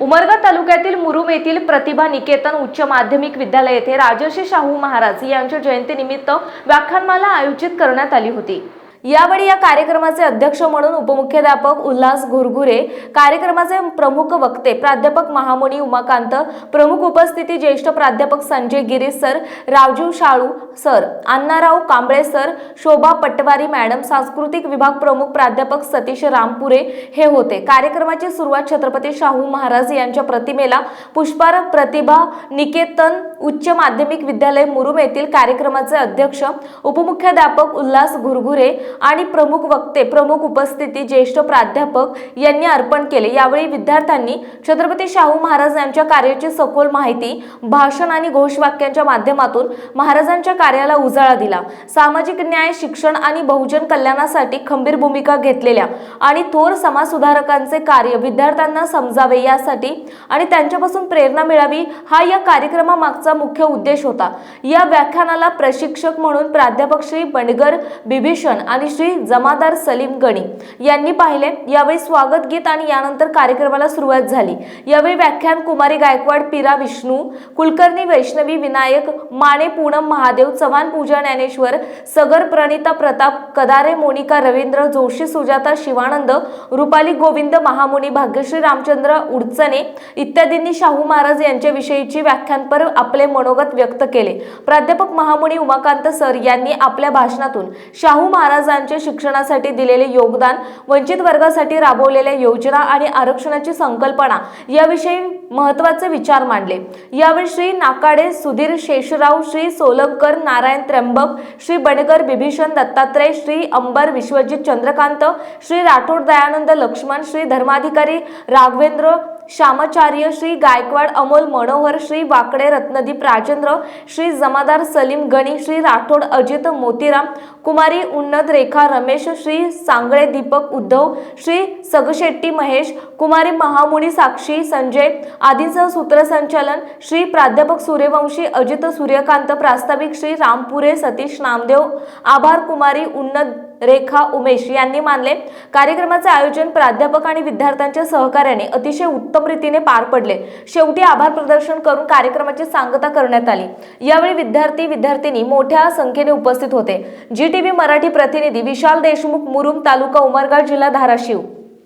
उमरगा तालुक्यातील मुरुम येथील प्रतिभा निकेतन उच्च माध्यमिक विद्यालय येथे राजर्षी शाहू महाराज यांच्या जयंतीनिमित्त व्याख्यानमाला आयोजित करण्यात आली होती. यावेळी या कार्यक्रमाचे अध्यक्ष म्हणून उपमुख्याध्यापक उल्हास घुरघुरे कार्यक्रमाचे प्रमुख वक्ते प्राध्यापक महामुनी उमाकांत प्रमुख उपस्थिती ज्येष्ठ प्राध्यापक संजय गिरे sir रावजीव Shalu sir Annarao Kamble sir Shobha Patwari madam सांस्कृतिक विभाग प्रमुख प्राध्यापक सतीश रामपुरे हे होते. कार्यक्रमाची सुरुवात छत्रपती शाहू महाराज यांच्या प्रतिमेला पुष्पार प्रतिभा निकेतन उच्च माध्यमिक विद्यालय मुरुम येथील कार्यक्रमाचे अध्यक्ष उपमुख्याध्यापक उल्हास घुरघुरे आणि प्रमुख वक्ते प्रमुख उपस्थिती ज्येष्ठ प्राध्यापक यांनी अर्पण केले. यावेळी विद्यार्थ्यांनी छत्रपती शाहू महाराज यांच्या कार्याची सखोल माहिती भाषण आणि घोषवाक्यांच्या माध्यमातून महाराजांच्या कार्याला उजाळा दिला. सामाजिक न्याय शिक्षण आणि बहुजन कल्याणासाठी खंबीर भूमिका घेतलेल्या आणि थोर समाज सुधारकांचे कार्य विद्यार्थ्यांना समजावे यासाठी आणि त्यांच्यापासून प्रेरणा मिळावी हा या कार्यक्रमामागचा मुख्य उद्देश होता. या व्याख्यानाला प्रशिक्षक म्हणून प्राध्यापक श्री बंडगर बिभीषण आणि आणि श्री जमादार सलीम गणी यांनी पाहिले. यावेळी स्वागत गीत आणि यानंतर कार्यक्रमाला सुरुवात झाली. यावेळी व्याख्यान कुमारी गायकवाड पिरा विष्णू कुलकर्णी वैष्णवी विनायक माने पूनम महादेव चव्हाण पूजा ज्ञानेश्वर सगर प्रणिता प्रताप कदारे मोनिका रवींद्र जोशी सुजाता शिवानंद रुपाली गोविंद महामुनी भाग्यश्री रामचंद्र उडचणे इत्यादींनी शाहू महाराज यांच्याविषयीची व्याख्यानपर आपले मनोगत व्यक्त केले. प्राध्यापक महामुनी उमाकांत सर यांनी आपल्या भाषणातून शाहू महाराज महाराजांच्या शिक्षणासाठी दिलेले योगदान वंचित वर्गासाठी राबवलेल्या योजना आणि आरक्षणाची संकल्पना याविषयी महत्त्वाचे विचार मांडले. यावेळी श्री नाकाडे सुधीर शेषराव श्री सोलंकर नारायण त्र्यंबक श्री बडकर बिभीषण दत्तात्रय श्री अंबर विश्वजित चंद्रकांत श्री राठोड दयानंद लक्ष्मण श्री धर्माधिकारी राघवेंद्र श्यामाचार्य श्री गायकवाड अमोल मनोहर श्री वाकडे रत्नदीप राजेंद्र श्री जमादार सलीम गणी श्री राठोड अजित मोतीराम कुमारी उन्नत रेखा रमेश श्री सांगळे दीपक उद्धव श्री सगशेट्टी महेश कुमारी महामुनी साक्षी संजय आदींसह सूत्रसंचालन श्री प्राध्यापक सूर्यवंशी अजित सूर्यकांत प्रास्ताविक श्री रामपुरे सतीश नामदेव आभार कुमारी उन्नत रेखा उमेश यांनी मानले. कार्यक्रमाचे आयोजन प्राध्यापक आणि विद्यार्थ्यांच्या सहकार्याने अतिशय उत्तम रीतीने पार पडले. शेवटी आभार प्रदर्शन करून कार्यक्रमाची सांगता करण्यात आली. यावेळी विद्यार्थी विद्यार्थिनी मोठ्या संख्येने उपस्थित होते. जी टीव्ही मराठी प्रतिनिधी विशाल देशमुख मुरुम तालुका उमरगाव जिल्हा धाराशिव.